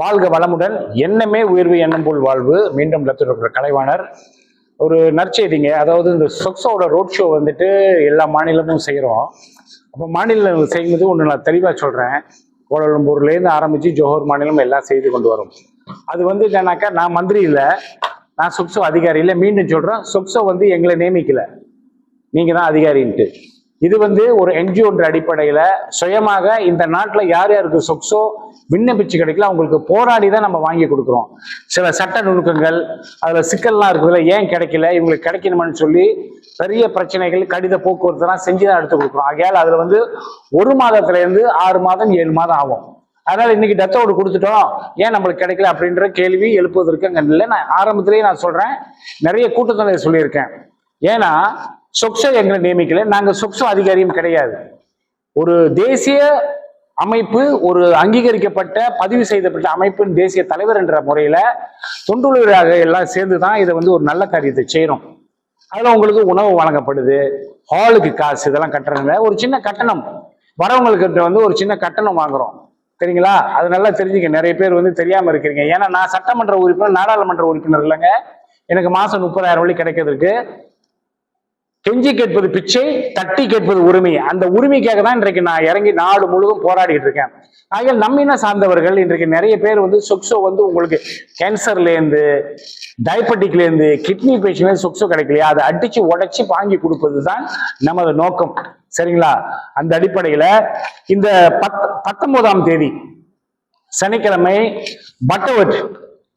வாழ்க வளமுடன். எண்ணமே உயர்வு எண்ணம் போல் வாழ்வு. மீண்டும் டாக்டர் கலைவாணர். ஒரு நற்செய்திங்க. அதாவது இந்த சொக்ஸோட ரோட் ஷோ வந்துட்டு எல்லா மாநிலமும் செய்கிறோம் அப்போ மாநிலம் செய்யும்போது ஒன்று நான் தெளிவாக சொல்கிறேன் கோலாலம்பூர்லேருந்து ஆரம்பித்து ஜோஹர் மாநிலம் எல்லாம் செய்து கொண்டு வரும். அது வந்து என்னன்னாக்கா நான் மந்திரி இல்லை. நான் சொக்ஸோ அதிகாரி இல்லை. மீண்டும் சொல்கிறேன் சொக்ஸோ வந்து எங்களை நியமிக்கலை. நீங்கள் தான் அதிகாரின்ட்டு. இது வந்து ஒரு என்ஜிஓன்ற அடிப்படையில சுயமாக இந்த நாட்டில் யார் யாருக்கு சொக்ஸோ விண்ணப்பிச்சு கிடைக்கல அவங்களுக்கு போராடி தான் நம்ம வாங்கி கொடுக்குறோம். சில சட்ட நுணுக்கங்கள் அதில் சிக்கல்லாம் இருக்குதுல ஏன் கிடைக்கல இவங்களுக்கு கிடைக்கணுமான்னு சொல்லி பெரிய பிரச்சனைகள் கடித போக்குவரத்துலாம் செஞ்சு தான் எடுத்து கொடுக்குறோம். ஆகையால் அதில் வந்து ஒரு மாதத்துலேருந்து ஆறு மாதம் ஏழு மாதம் ஆகும். அதனால இன்னைக்கு டெத்தோடு கொடுத்துட்டோம். ஏன் நம்மளுக்கு கிடைக்கல அப்படின்ற கேள்வி எழுப்புவதற்கு அங்கே இல்லை. நான் ஆரம்பத்திலேயே நான் சொல்கிறேன் நிறைய கூட்டத்தில் சொல்லியிருக்கேன். ஏன்னா சொக்ஸோ எங்களை நியமிக்கல. நாங்க சொக்ஸோ அதிகாரியும் கிடையாது. ஒரு தேசிய அமைப்பு ஒரு அங்கீகரிக்கப்பட்ட பதிவு செய்யப்பட்ட அமைப்பின் தேசிய தலைவர் என்ற முறையில தொண்டுள்ளவராக எல்லாம் சேர்ந்து தான் இதை வந்து ஒரு நல்ல காரியத்தை செய்கிறோம் அதில் உங்களுக்கு உணவு வழங்கப்படுது ஹாலுக்கு காசு இதெல்லாம் கட்டுறதுல ஒரு சின்ன கட்டணம். வரவங்களுக்கு வந்து ஒரு சின்ன கட்டணம் வாங்குறோம். சரிங்களா? அது நல்லா தெரிஞ்சுக்க. நிறைய பேர் வந்து தெரியாமல் இருக்கிறீங்க. ஏன்னா நான் சட்டமன்ற உறுப்பினர் நாடாளுமன்ற உறுப்பினர் இல்லைங்க. எனக்கு மாதம் முப்பதாயிரம் வழி கிடைக்கிறதுக்கு. கெஞ்சி கேட்பது பிச்சை தட்டி கேட்பது உரிமை. அந்த உரிமைக்காக தான் இன்றைக்கு நான் இறங்கி நாடு முழுவதும் போராடிட்டு இருக்கேன். ஆகிய நம்மின சார்ந்தவர்கள் இன்றைக்கு நிறைய பேர் வந்து சொக்ஸோ வந்து உங்களுக்கு கேன்சர்லேருந்து டயபெட்டிக்லேருந்து கிட்னி பேஷண்ட் சொக்ஸோ கிடைக்கலையா? அதை அடித்து உடச்சி வாங்கி கொடுப்பது தான் நமது நோக்கம். சரிங்களா? அந்த அடிப்படையில் இந்த பத் பத்தொன்பதாம் தேதி சனிக்கிழமை பட்டவட்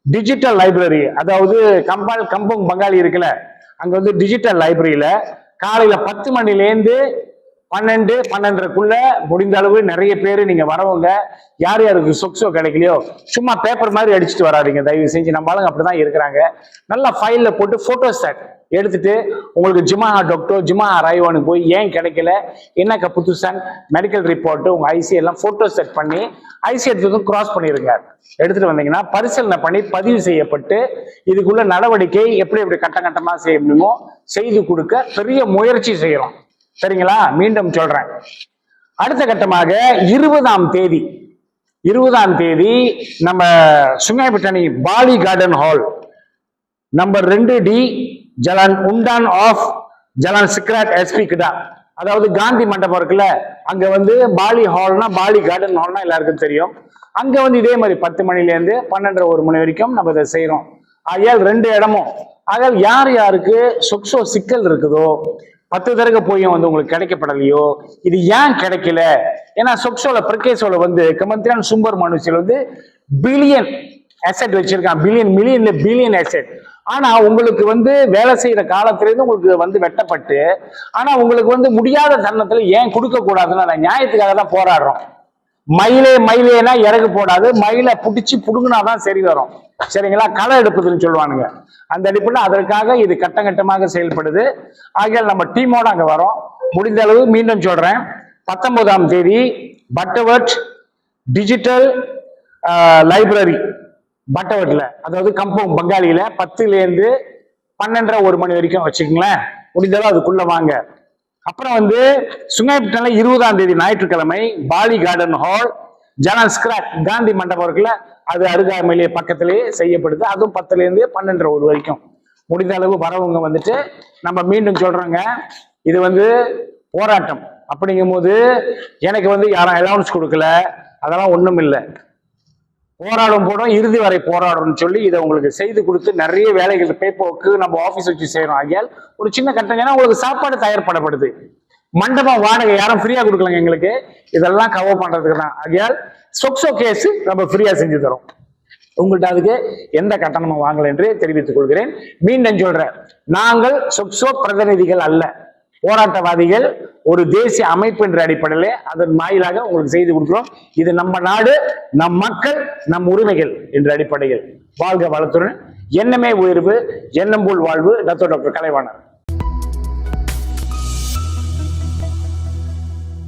டிஜிட்டல் லைப்ரரி அதாவது கம்பால் கம்பங் பங்காளி இருக்குல்ல அங்க வந்து டிஜிட்டல் லைப்ரரியில காலையில பத்து மணிலேருந்து பன்னெண்டு பன்னெண்டரைக்குள்ள முடிந்த அளவு நிறைய பேர் நீங்க வரவங்க யார் யாருக்கு சொக்ஸோ கிடைக்கலையோ சும்மா பேப்பர் மாதிரி அடிச்சுட்டு வராதீங்க. தயவு செஞ்சு நம்ம ஆளுங்க அப்படிதான் இருக்கிறாங்க. நல்லா ஃபைல்ல போட்டு போட்டோ செட் எடுத்துட்டு உங்களுக்கு ஜிமா டாக்டர் ஜிமா ராய்வானுக்கு போய் ஏன் கிடைக்கல என்ன புதுசன் மெடிக்கல் ரிப்போர்ட் உங்க ஐசி எல்லாம் போட்டோ செட் பண்ணி ஐசி எடுத்ததும் கிராஸ் பண்ணிருங்க. எடுத்துட்டு வந்தீங்கன்னா பரிசீலனை பண்ணி பதிவு செய்யப்பட்டு இதுக்குள்ள நடவடிக்கை எப்படி எப்படி கட்ட கட்டமா செய்ய முடியுமோ செய்து கொடுக்க பெரிய முயற்சி செய்யறோம். சரிங்களா? மீண்டும் சொல்றேன். அடுத்த கட்டமாக இருபதாம் தேதி இருபதாம் தேதி நம்ம சுங்காய்பட்டணி பாலி கார்டன் ஹால் நம்பர் ரெண்டு D Jalan Undan off Jalan சிக்ராட் SP கிட்டா. அதாவது காந்தி மண்டபம் இருக்குல்ல அங்க வந்து பாலி ஹால்னா பாலி கார்டன் ஹால்னா எல்லாருக்கும் தெரியும். அங்க வந்து இதே மாதிரி பத்து மணிலேருந்து பன்னெண்டரை ஒரு மணி வரைக்கும் நம்ம இதை செய்யறோம் ஆகையால் ரெண்டு இடமும். ஆகையால் யார் யாருக்கு சொக்ஸோ சிக்கல் இருக்குதோ பத்து தடவை போயும் வந்து உங்களுக்கு கிடைக்கப்படலையோ? இது ஏன் கிடைக்கல? ஏன்னா சொக்ஸோல பிரகேசோல வந்து கமந்திரான் சும்பர் மனுஷில் வந்து பில்லியன் அசெட் வச்சிருக்கான். பில்லியன் மில்லியன்ல பில்லியன் அசெட் ஆனா உங்களுக்கு வந்து வேலை செய்யற காலத்திலேருந்து உங்களுக்கு வந்து வெட்டப்பட்டு ஆனா உங்களுக்கு வந்து முடியாத தருணத்துல ஏன் கொடுக்க கூடாதுன்னு நான் நியாயத்துக்காக தான் போராடுறோம். மயிலே மயிலேனா இறகு போடாது. மயிலை பிடிச்சி புடுங்கினாதான் சரி வரும். சரிங்களா? களை எடுப்பதுன்னு சொல்லுவானுங்க. அந்த அடிப்படையில் அதற்காக இது கட்டம் கட்டமாக செயல்படுது. ஆகையால் நம்ம டீமோட அங்க வரோம். முடிந்த அளவு மீண்டும் சொல்றேன். பத்தொன்பதாம் தேதி பட்டவர்ட் டிஜிட்டல் லைப்ரரி. பட்டவர்ட்ல அதாவது கம்பவுண்ட் பங்காளியில பத்துல இருந்து பன்னெண்டரை ஒரு மணி வரைக்கும் வச்சுக்கோங்களேன். முடிந்தளவு அதுக்குள்ள வாங்க. அப்புறம் வந்து சுங்காய்பட்டினால இருபதாம் தேதி ஞாயிற்றுக்கிழமை பாலி கார்டன் ஹால் ஜனல் ஸ்கிராட் காந்தி மண்டபம் இருக்குல்ல அது அருகாமையிலேயே பக்கத்திலேயே செய்யப்படுது. அதுவும் பத்துலேருந்து பன்னெண்டரை ஒரு வரைக்கும். முடிந்த அளவு வரவங்க வந்துட்டு நம்ம மீண்டும் சொல்றோங்க. இது வந்து போராட்டம். அப்படிங்கும்போது எனக்கு வந்து யாரும் அலௌன்ஸ் கொடுக்கல. அதெல்லாம் ஒன்றும் இல்லை போராடும் போடும் இறுதி வரை போராடும்னு சொல்லி இதை உங்களுக்கு செய்து கொடுத்து நிறைய வேலைகள் பேப்போக்கு நம்ம ஆஃபீஸ் வச்சு செய்யறோம். ஆகியால் ஒரு சின்ன கட்டங்கன்னா உங்களுக்கு சாப்பாடு தயார்படப்படுது. மண்டபம் வாடகை யாரும் ஃப்ரீயா கொடுக்கலங்க எங்களுக்கு. இதெல்லாம் கவர் பண்றதுக்கு தான். ஆகியால் சொக்ஸோ கேஸ் நம்ம ஃப்ரீயா செஞ்சு தரோம். உங்கள்கிட்ட அதுக்கு எந்த கட்டணமும் வாங்கல என்று தெரிவித்துக் கொள்கிறேன். மீண்டும் சொல்றேன். நாங்கள் சொக்ஸோ பிரதிநிதிகள் அல்ல. போராட்டவாதிகள் ஒரு தேசிய அமைப்பு என்ற அடிப்படையிலே அதன் வாயிலாக உங்களுக்கு செய்து கொடுக்கிறோம். இது நம்ம நாடு நம் மக்கள் நம் உரிமைகள் என்ற அடிப்படையில். வாழ்க வளத்துடன். எண்ணமே உயர்வு எண்ணம் போல் வாழ்வு. Doctor doctor Kalaivanar.